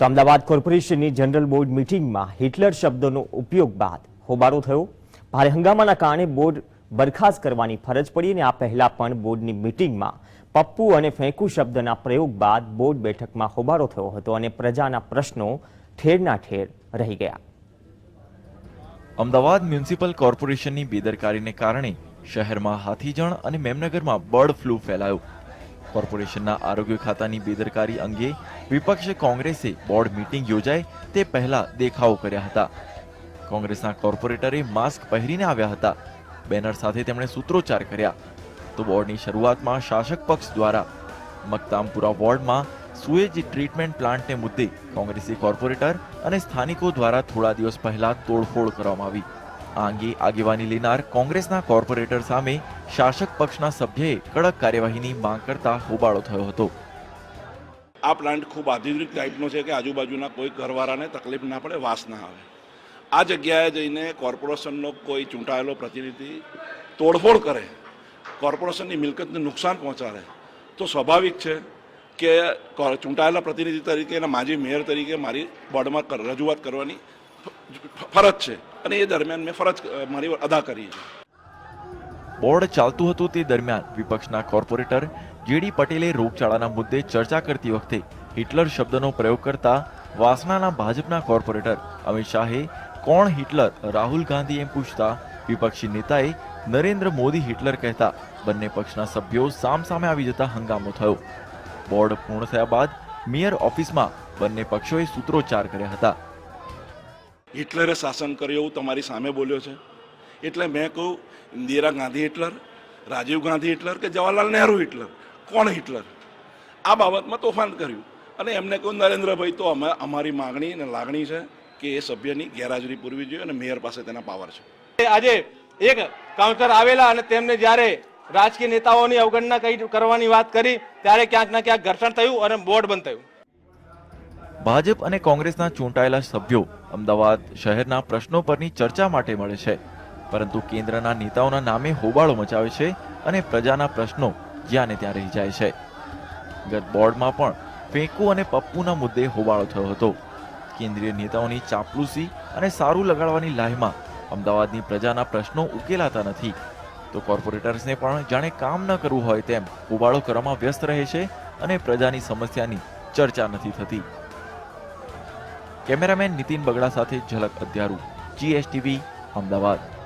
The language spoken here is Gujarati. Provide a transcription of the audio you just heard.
તો અમદાવાદ કોર્પોરેશનની જનરલ બોર્ડ મિટિંગમાં હિટલર શબ્દનો ઉપયોગ બાદ હોબાળો થયો. ભારે હંગામાના કારણે બોર્ડ બરખાસ્ત કરવાની ફરજ પડી અને આ પહેલા પણ બોર્ડની મિટિંગમાં પપ્પુ અને ફેંકુ શબ્દના પ્રયોગ બાદ બોર્ડ બેઠકમાં હોબાળો થયો હતો અને પ્રજાના પ્રશ્નો ઠેરના ઠેર રહી ગયા. અમદાવાદ મ્યુનિસિપલ કોર્પોરેશનની બેદરકારીને કારણે શહેરમાં હાથીજણ અને મેમનગરમાં બર્ડ ફ્લૂ ફેલાયો. કોર્પોરેશનના આરોગ્ય ખાતાની બેદરકારી અંગે વિપક્ષ કોંગ્રેસે બોર્ડ મીટિંગ યોજાય તે પહેલા દેખાવો કર્યા હતા. કોંગ્રેસના કોર્પોરેટરે માસ્ક પહેરીને આવ્યા હતા. બેનર સાથે તેમણે સૂત્રોચ્ચાર કર્યા. તો બોર્ડની શરૂઆતમાં શાસક પક્ષ દ્વારા મકતામપુરા વોર્ડમાં સુએજ ટ્રીટમેન્ટ પ્લાન્ટને મુદ્દે કોંગ્રેસી કોર્પોરેટર અને સ્થાનિકો દ્વારા થોડા દિવસ પહેલા તોડફોડ કરવામાં આવી. આ અંગે આગેવાની લેનાર કોંગ્રેસના કોર્પોરેટર સામે શાસક પક્ષના સભ્યએ કડક કાર્યવાહીની માંગ કરતા હોબાળો થયો હતો. આ પ્લાન્ટ ખૂબ આધુનિક ટાઈપનો છે કે આજુબાજુના કોઈ ઘરવાળાને તકલીફ ના પડે, વાસ ના આવે. આ જગ્યાએ જઈને કોર્પોરેશનનો કોઈ ચૂંટાયેલો પ્રતિનિધિ તોડફોડ કરે, કોર્પોરેશનની મિલકતને નુકસાન પહોંચાડે, તો સ્વાભાવિક છે કે ચૂંટાયેલા પ્રતિનિધિ તરીકે અને માજી મેયર તરીકે મારી બોર્ડમાં રજૂઆત કરવાની ફરજ છે. અને એ દરમિયાન મેં ફરજ મારી અદા કરી છે. બોર્ડ ચાલતું હતું તે દરમિયાન વિપક્ષના કોર્પોરેટર જેડી પટેલે રોગચાળાના મુદ્દે ચર્ચા કરતી વખતે હિટલર શબ્દનો પ્રયોગ કરતા વાસણાના ભાજપના કોર્પોરેટર અમિત શાહે કોણ હિટલર રાહુલ ગાંધી એમ પૂછતા વિપક્ષી નેતાએ નરેન્દ્ર મોદી હિટલર કહેતા બંને પક્ષના સભ્યો સામસામે આવી જતા હંગામો થયો. બોર્ડ પૂર્ણ થયા બાદ મેયર ઓફિસમાં બંને પક્ષોએ સૂત્રોચ્ચાર કર્યા હતા. હિટલરે શાસન કર્યું એવું તમારી સામે બોલ્યો છે? એટલે મેં કહું ઇન્દિરા ગાંધી હિટલર રાજીવ ગાંધી હિટલર કે જવાહરલાલ નહેરુ હિટલર? કોણ હિટલર? આ બાબતમાં તોફાન કર્યું. અને એમને કહ્યું નરેન્દ્રભાઈ તો અમે અમારી માગણી અને લાગણી છે કે એ સભ્યની ગેરહાજરી પૂરવી જોઈએ અને મેયર પાસે તેના પાવર છે. આજે એક કાઉન્ટર આવેલા અને તેમને જ્યારે રાજકીય નેતાઓની અવગણના કઈ કરવાની વાત કરી ત્યારે ક્યાંક ના ક્યાંક ઘર્ષણ થયું અને બોર્ડ બંધ થયું. ભાજપ અને કોંગ્રેસના ચૂંટાયેલા સભ્યો અમદાવાદ શહેરના પ્રશ્નો પરની ચર્ચા માટે મળે છે. પરંતુ કેન્દ્રના નેતાઓના નામે હોબાળો મચાવે છે અને પ્રજાના પ્રશ્નો જ્યાં ને ત્યાં રહી જાય છે. ગત બોર્ડમાં પણ ફેંકુ અને પપ્પુના મુદ્દે હોબાળો થયો હતો. કેન્દ્રીય નેતાઓની ચાપલુસી અને સારું લગાડવાની લાહીમાં અમદાવાદની પ્રજાના પ્રશ્નો ઉકેલાતા નથી. તો કોર્પોરેટર્સને પણ જાણે કામ ન કરવું હોય તેમ હોબાળો કરવામાં વ્યસ્ત રહે છે અને પ્રજાની સમસ્યાની ચર્ચા નથી થતી. કેમેરામેન નીતિન બગડા સાથે ઝલક અધ્યારું જીએસટીવી અમદાવાદ.